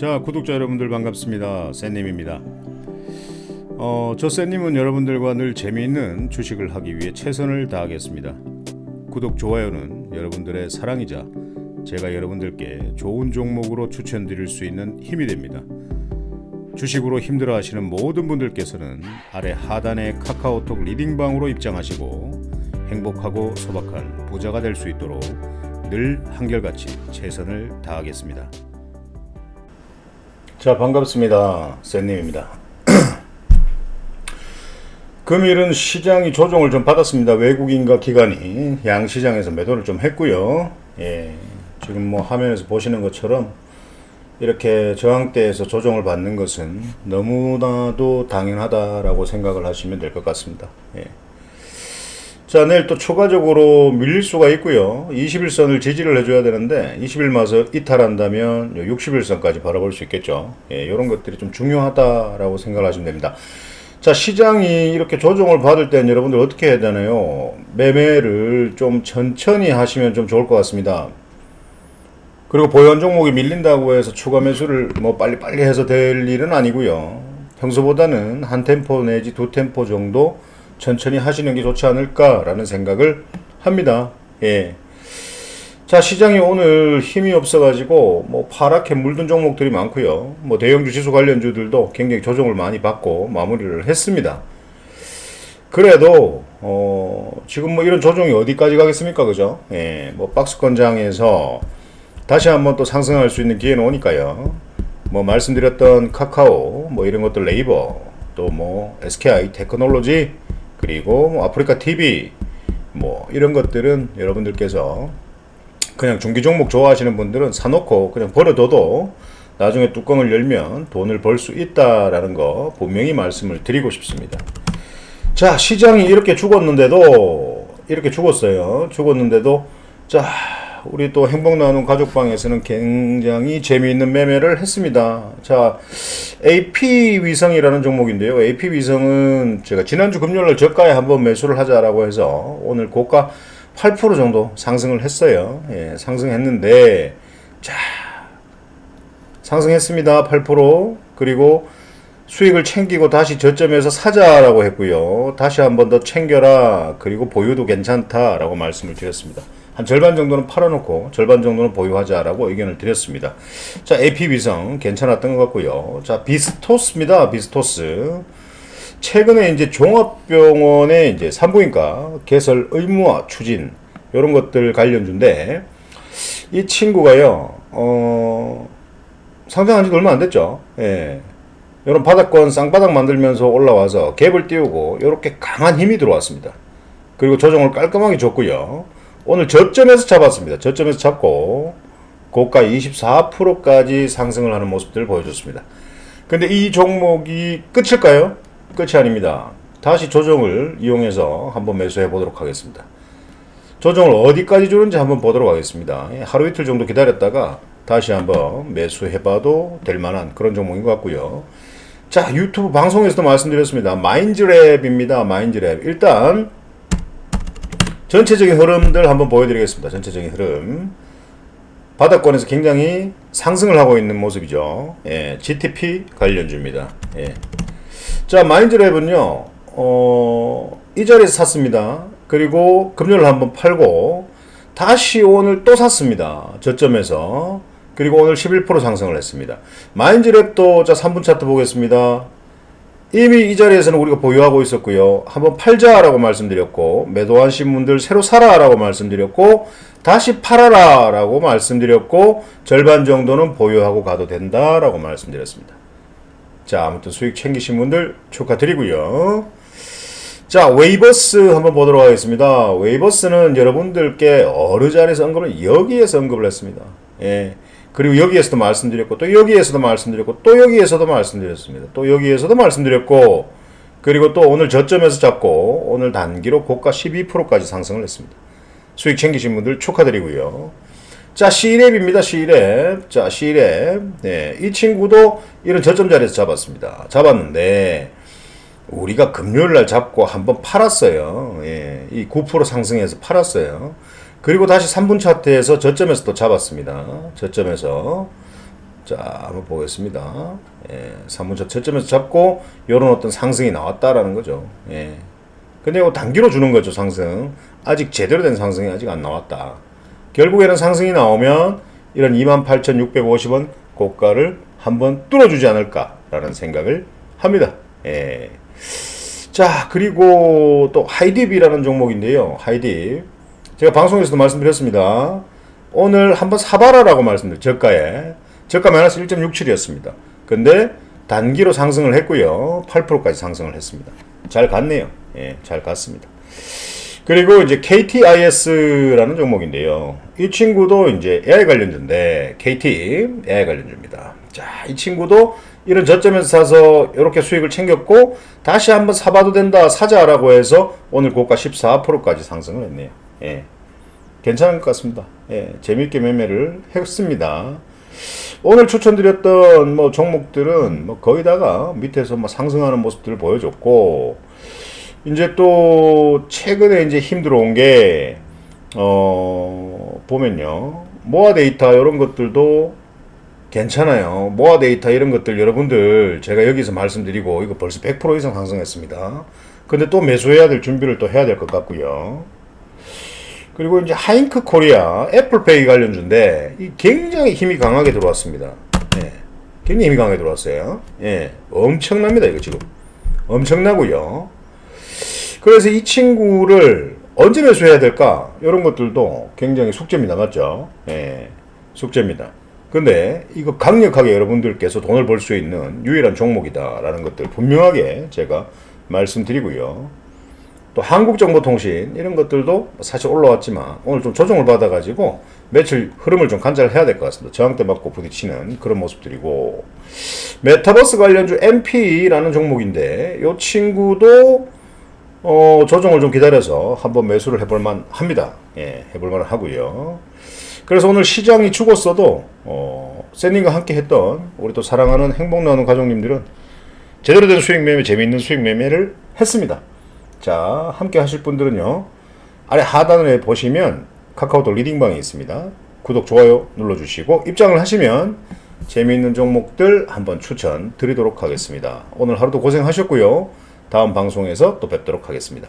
자, 구독자 여러분들 반갑습니다. 쌤님입니다. 어, 저 쌤님은 여러분들과 늘 재미있는 주식을 하기 위해 최선을 다하겠습니다. 구독, 좋아요는 여러분들의 사랑이자 제가 여러분들께 좋은 종목으로 추천드릴 수 있는 힘이 됩니다. 주식으로 힘들어 하시는 모든 분들께서는 아래 하단의 카카오톡 리딩방으로 입장하시고 행복하고 소박한 부자가 될 수 있도록 늘 한결같이 최선을 다하겠습니다. 자 반갑습니다. 쌤님입니다. 금일은 시장이 조정을 좀 받았습니다. 외국인과 기관이 양시장에서 매도를 좀 했고요. 예 지금 뭐 화면에서 보시는 것처럼 이렇게 저항대에서 조정을 받는 것은 너무나도 당연하다라고 생각을 하시면 될 것 같습니다. 예. 자, 내일 또 추가적으로 밀릴 수가 있고요. 21선을 지지를 해줘야 되는데 21마서 이탈한다면 61선까지 바라볼 수 있겠죠. 예, 이런 것들이 좀 중요하다라고 생각을 하시면 됩니다. 자, 시장이 이렇게 조정을 받을 때는 여러분들 어떻게 해야 되나요? 매매를 좀 천천히 하시면 좀 좋을 것 같습니다. 그리고 보유한 종목이 밀린다고 해서 추가 매수를 뭐 빨리빨리 해서 될 일은 아니고요. 평소보다는 한 템포 내지 두 템포 정도 천천히 하시는 게 좋지 않을까라는 생각을 합니다. 예. 자, 시장이 오늘 힘이 없어가지고, 뭐, 파랗게 물든 종목들이 많고요 뭐, 대형주 지수 관련주들도 굉장히 조정을 많이 받고 마무리를 했습니다. 그래도, 어, 지금 뭐 이런 조정이 어디까지 가겠습니까? 그죠? 예, 뭐, 박스권장에서 다시 한번 또 상승할 수 있는 기회는 오니까요. 뭐, 말씀드렸던 카카오, 뭐, 이런 것들 네이버, 또 뭐, SKI 테크놀로지, 그리고 뭐 아프리카 TV 뭐 이런 것들은 여러분들께서 그냥 중기 종목 좋아하시는 분들은 사놓고 그냥 버려둬도 나중에 뚜껑을 열면 돈을 벌 수 있다라는 거 분명히 말씀을 드리고 싶습니다. 자 시장이 이렇게 죽었는데도 이렇게 죽었어요. 죽었는데도 자 우리 또 행복 나누는 가족방에서는 굉장히 재미있는 매매를 했습니다. 자, AP 위성이라는 종목인데요. AP 위성은 제가 지난주 금요일 저가에 한번 매수를 하자라고 해서 오늘 고가 8% 정도 상승을 했어요. 예, 상승했는데 자, 상승했습니다. 8% 그리고 수익을 챙기고 다시 저점에서 사자라고 했고요. 다시 한 번 더 챙겨라. 그리고 보유도 괜찮다라고 말씀을 드렸습니다. 한 절반 정도는 팔아놓고 절반 정도는 보유하자라고 의견을 드렸습니다. 자, AP 위성 괜찮았던 것 같고요. 자, 비스토스입니다. 비스토스. 최근에 이제 종합병원의 이제 산부인과 개설 의무화 추진 이런 것들 관련주인데 이 친구가요. 어, 상장한 지도 얼마 안 됐죠. 예. 이런 바닥권 쌍바닥 만들면서 올라와서 갭을 띄우고 이렇게 강한 힘이 들어왔습니다. 그리고 조정을 깔끔하게 줬고요. 오늘 저점에서 잡았습니다. 저점에서 잡고 고가 24%까지 상승을 하는 모습들을 보여줬습니다. 근데 이 종목이 끝일까요? 끝이 아닙니다. 다시 조정을 이용해서 한번 매수해 보도록 하겠습니다. 조정을 어디까지 주는지 한번 보도록 하겠습니다. 예, 하루 이틀 정도 기다렸다가 다시 한번 매수해 봐도 될 만한 그런 종목인 것 같고요. 자, 유튜브 방송에서도 말씀드렸습니다. 마인즈랩입니다. 마인즈랩. 일단 전체적인 흐름들 한번 보여드리겠습니다. 전체적인 흐름. 바닥권에서 굉장히 상승을 하고 있는 모습이죠. 예, GTP 관련주입니다. 예. 자, 마인드랩은요, 어, 이 자리에서 샀습니다. 그리고 금요일 한번 팔고, 다시 오늘 또 샀습니다. 저점에서. 그리고 오늘 11% 상승을 했습니다. 마인드랩도 자, 3분 차트 보겠습니다. 이미 이 자리에서는 우리가 보유하고 있었고요. 한번 팔자라고 말씀드렸고 매도하신 분들 새로 사라라고 말씀드렸고 다시 팔아라라고 말씀드렸고 절반 정도는 보유하고 가도 된다라고 말씀드렸습니다. 자, 아무튼 수익 챙기신 분들 축하드리고요. 자, 웨이버스 한번 보도록 하겠습니다. 웨이버스는 여러분들께 어느 자리에서 언급을 여기에서 언급을 했습니다. 예. 그리고 여기에서도 말씀드렸고 또 여기에서도 말씀드렸고 또 여기에서도 말씀드렸습니다. 또 여기에서도 말씀드렸고 그리고 또 오늘 저점에서 잡고 오늘 단기로 고가 12%까지 상승을 했습니다. 수익 챙기신 분들 축하드리고요. 자, C랩입니다. C랩. 자, C랩. 네, 이 친구도 이런 저점 자리에서 잡았습니다. 잡았는데 우리가 금요일 날 잡고 한번 팔았어요. 예, 이 9% 상승해서 팔았어요. 그리고 다시 3분 차트에서 저점에서 또 잡았습니다. 저점에서 자, 한번 보겠습니다. 예, 3분차 저점에서 잡고 요런 어떤 상승이 나왔다라는 거죠. 예. 근데 이거 단기로 주는 거죠, 상승. 아직 제대로 된 상승이 아직 안 나왔다. 결국에는 상승이 나오면 이런 28,650원 고가를 한번 뚫어주지 않을까라는 생각을 합니다. 예. 자, 그리고 또 하이딥이라는 종목인데요. 하이딥. 제가 방송에서도 말씀드렸습니다. 오늘 한번 사봐라라고 말씀드렸죠. 저가에. 저가 마이너스 1.67이었습니다. 근데 단기로 상승을 했고요. 8%까지 상승을 했습니다. 잘 갔네요. 예, 잘 갔습니다. 그리고 이제 KTIS라는 종목인데요. 이 친구도 이제 AI 관련주인데 KT AI 관련주입니다. 자, 이 친구도 이런 저점에서 사서 이렇게 수익을 챙겼고 다시 한번 사봐도 된다 사자라고 해서 오늘 고가 14%까지 상승을 했네요. 예. 괜찮은 것 같습니다. 예, 재밌게 매매를 했습니다. 오늘 추천드렸던 뭐 종목들은 뭐 거의 다가 밑에서 뭐 상승하는 모습들을 보여줬고 이제 또 최근에 이제 힘들어 온 게 어, 보면요. 모아 데이터 이런 것들도 괜찮아요. 모아 데이터 이런 것들 여러분들 제가 여기서 말씀드리고 이거 벌써 100% 이상 상승했습니다. 근데 또 매수해야 될 준비를 또 해야 될 것 같고요. 그리고 이제 하잉크 코리아 애플페이 관련주인데 이 굉장히 힘이 강하게 들어왔습니다. 예. 굉장히 힘이 강하게 들어왔어요. 예. 엄청납니다, 이거 지금. 엄청나고요. 그래서 이 친구를 언제 매수해야 될까? 이런 것들도 굉장히 숙제입니다. 맞죠? 예. 숙제입니다. 근데 이거 강력하게 여러분들께서 돈을 벌 수 있는 유일한 종목이다라는 것들 분명하게 제가 말씀드리고요. 또 한국정보통신 이런 것들도 사실 올라왔지만 오늘 좀 조정을 받아가지고 며칠 흐름을 좀 관찰해야 될 것 같습니다. 저항대 맞고 부딪히는 그런 모습들이고 메타버스 관련주 MP라는 종목인데 이 친구도 어, 조정을 좀 기다려서 한번 매수를 해볼 만 합니다. 예, 해볼 만 하고요. 그래서 오늘 시장이 죽었어도 어, 샌딩과 함께 했던 우리 또 사랑하는 행복 나누는 가족님들은 제대로 된 수익 매매, 재미있는 수익 매매를 했습니다. 자, 함께 하실 분들은요. 아래 하단에 보시면 카카오톡 리딩방이 있습니다. 구독, 좋아요 눌러주시고 입장을 하시면 재미있는 종목들 한번 추천 드리도록 하겠습니다. 오늘 하루도 고생하셨고요. 다음 방송에서 또 뵙도록 하겠습니다.